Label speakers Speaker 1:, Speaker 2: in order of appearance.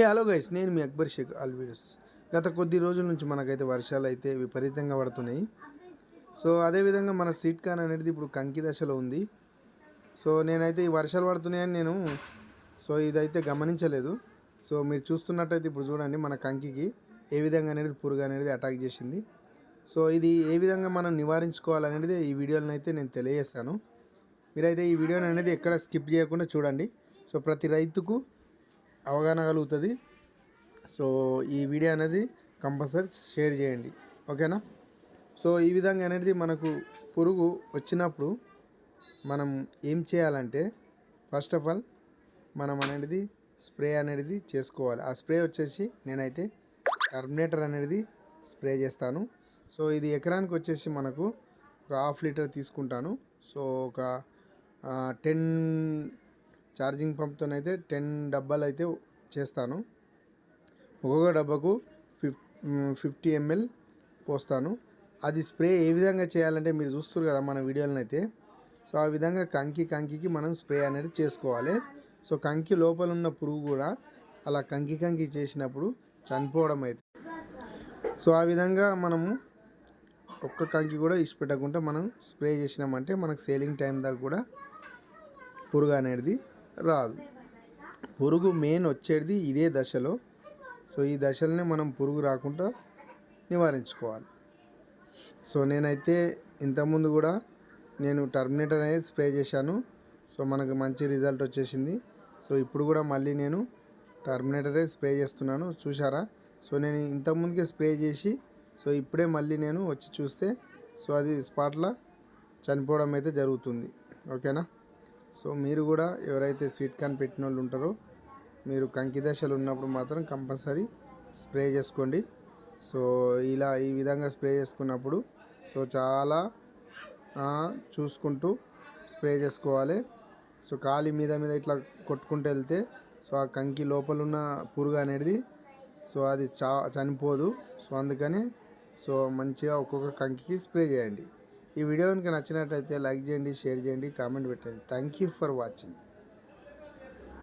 Speaker 1: ఏ hello guys నేను మీ Akbar Shaik all videos గత కొద్ది రోజుల నుంచి మనకైతే వర్షాలు అయితే విపరీతంగా పడుతున్నాయి. సో అదేవిధంగా మన సీట్ కాన్ అనేది ఇప్పుడు కంకి దశలో ఉంది. సో నేనైతే ఈ వర్షాలు పడుతున్నాయని నేను సో ఇదైతే గమనించలేదు. సో మీరు చూస్తున్నట్టయితే ఇప్పుడు చూడండి మన కంకికి ఏ విధంగా అనేది పురుగు అనేది అటాక్ చేసింది. సో ఇది ఏ విధంగా మనం నివారించుకోవాలనేది ఈ వీడియోలను అయితే నేను తెలియజేస్తాను. మీరైతే ఈ వీడియోని అనేది ఎక్కడ స్కిప్ చేయకుండా చూడండి. సో ప్రతి రైతుకు అవగాహన కలుగుతుంది. సో ఈ వీడియో అనేది కంపల్సరీ షేర్ చేయండి. ఓకేనా? సో ఈ విధంగా అనేది మనకు పురుగు వచ్చినప్పుడు మనం ఏం చేయాలంటే ఫస్ట్ ఆఫ్ ఆల్ మనం అనేది స్ప్రే అనేది చేసుకోవాలి. ఆ స్ప్రే వచ్చేసి నేనైతే టర్మినేటర్ అనేది స్ప్రే చేస్తాను. సో ఇది ఎకరానికి వచ్చేసి మనకు ఒక హాఫ్ లీటర్ తీసుకుంటాను. సో ఒక టెన్ ఛార్జింగ్ పంప్తోనైతే టెన్ డబ్బాలు అయితే చేస్తాను. ఒక్కొక్క డబ్బాకు ఫిఫ్ ఫిఫ్టీ ఎంఎల్ పోస్తాను. అది స్ప్రే ఏ విధంగా చేయాలంటే మీరు చూస్తారు కదా మన వీడియోలను అయితే సో ఆ విధంగా కంకి కంకికి మనం స్ప్రే అనేది చేసుకోవాలి. సో కంకి లోపల ఉన్న పురుగు కూడా అలా కంకి కంకి చేసినప్పుడు చనిపోవడం అయితే సో ఆ విధంగా మనము ఒక్క కంకి కూడా ఇష్టపెట్టకుండా మనం స్ప్రే చేసినామంటే మనకు సేలింగ్ టైం దాకా కూడా పురుగు అనేది రాదు. పురుగు మెయిన్ వచ్చేది ఇదే దశలో. సో ఈ దశలనే మనం పురుగు రాకుండా నివారించుకోవాలి. సో నేనైతే ఇంతకుముందు కూడా నేను టర్మినేటర్ అనేది స్ప్రే చేశాను. సో మనకు మంచి రిజల్ట్ వచ్చేసింది. సో ఇప్పుడు కూడా మళ్ళీ నేను టర్మినేటరే స్ప్రే చేస్తున్నాను. చూసారా సో నేను ఇంతకుముందుకే స్ప్రే చేసి సో ఇప్పుడే మళ్ళీ నేను వచ్చి చూస్తే సో అది స్పాట్లో చనిపోవడం అయితే జరుగుతుంది. ఓకేనా? సో మీరు కూడా ఎవరైతే స్వీట్ కార్న్ పెట్టిన వాళ్ళు ఉంటారో మీరు కంకి దశలు ఉన్నప్పుడు మాత్రం కంపల్సరీ స్ప్రే చేసుకోండి. సో ఇలా ఈ విధంగా స్ప్రే చేసుకున్నప్పుడు సో చాలా చూసుకుంటూ స్ప్రే చేసుకోవాలి. సో కాలి మీద మీద ఇట్లా కొట్టుకుంటూ వెళ్తే సో ఆ కంకి లోపల ఉన్న పురుగు అనేది సో అది చా చనిపోదు. సో అందుకని సో మంచిగా ఒక్కొక్క కంకికి స్ప్రే చేయండి. ఈ వీడియో కనుక నచ్చినట్టయితే లైక్ చేయండి షేర్ చేయండి కామెంట్ పెట్టండి. Thank you for watching